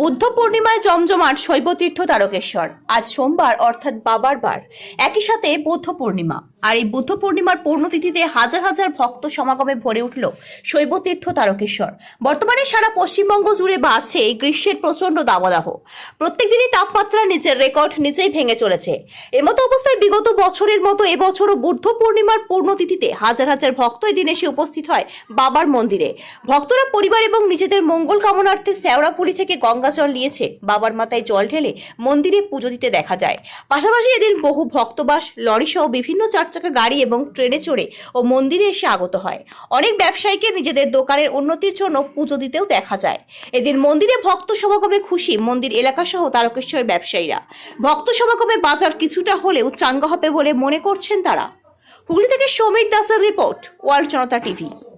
বুদ্ধ পূর্ণিমায় জমজমাট শৈবতীর্থ তারকেশ্বর আজ সোমবার, অর্থাৎ বাবার বার। একই সাথে বুদ্ধ পূর্ণিমা। আর এই বুদ্ধ পূর্ণিমার পূর্ণতিথিতে হাজার হাজার ভক্ত সমাগমে ভরে উঠল শৈবতীর্থ তারকেশ্বর বর্তমানে সারা পশ্চিমবঙ্গ জুড়ে বাড়ছে এই গ্রীষ্মের প্রচণ্ড দাবদাহ। প্রত্যেক দিনই তাপমাত্রা নিজের রেকর্ড নিজেই ভেঙে চলেছে। এমতো অবস্থায় বিগত বছরের মতো এবছরও বুদ্ধ পূর্ণিমার পূর্ণতিথিতে হাজার হাজার ভক্ত এদিন এসে উপস্থিত হয় বাবার মন্দিরে। ভক্তরা পরিবার এবং নিজেদের মঙ্গল কামনার্থে শ্যাওড়াপুলি থেকে গঙ্গা জল নিয়েছে, বাবার মাথায় জল ঢেলে মন্দিরে পুজো দিতে দেখা যায়। পাশাপাশি এদিন বহু ভক্তবাস লরি সহ বিভিন্ন চারচাকা গাড়ি এবং ট্রেনে চড়ে ও মন্দিরে এসে আগত হয়। অনেক ব্যবসায়ীকে নিজেদের দোকানের উন্নতির জন্য পুজো দিতেও দেখা যায়। এদিন মন্দিরে ভক্ত সমাগমে খুশি মন্দির এলাকা সহ তারকেশ্বরের ব্যবসায়ীরা। ভক্ত সমাগমে বাজার কিছুটা হলেও চাঙ্গা হবে বলে মনে করছেন তারা। হুগলি থেকে সমীর দাসের রিপোর্ট, ওয়ার্ল্ড জনতা টিভি।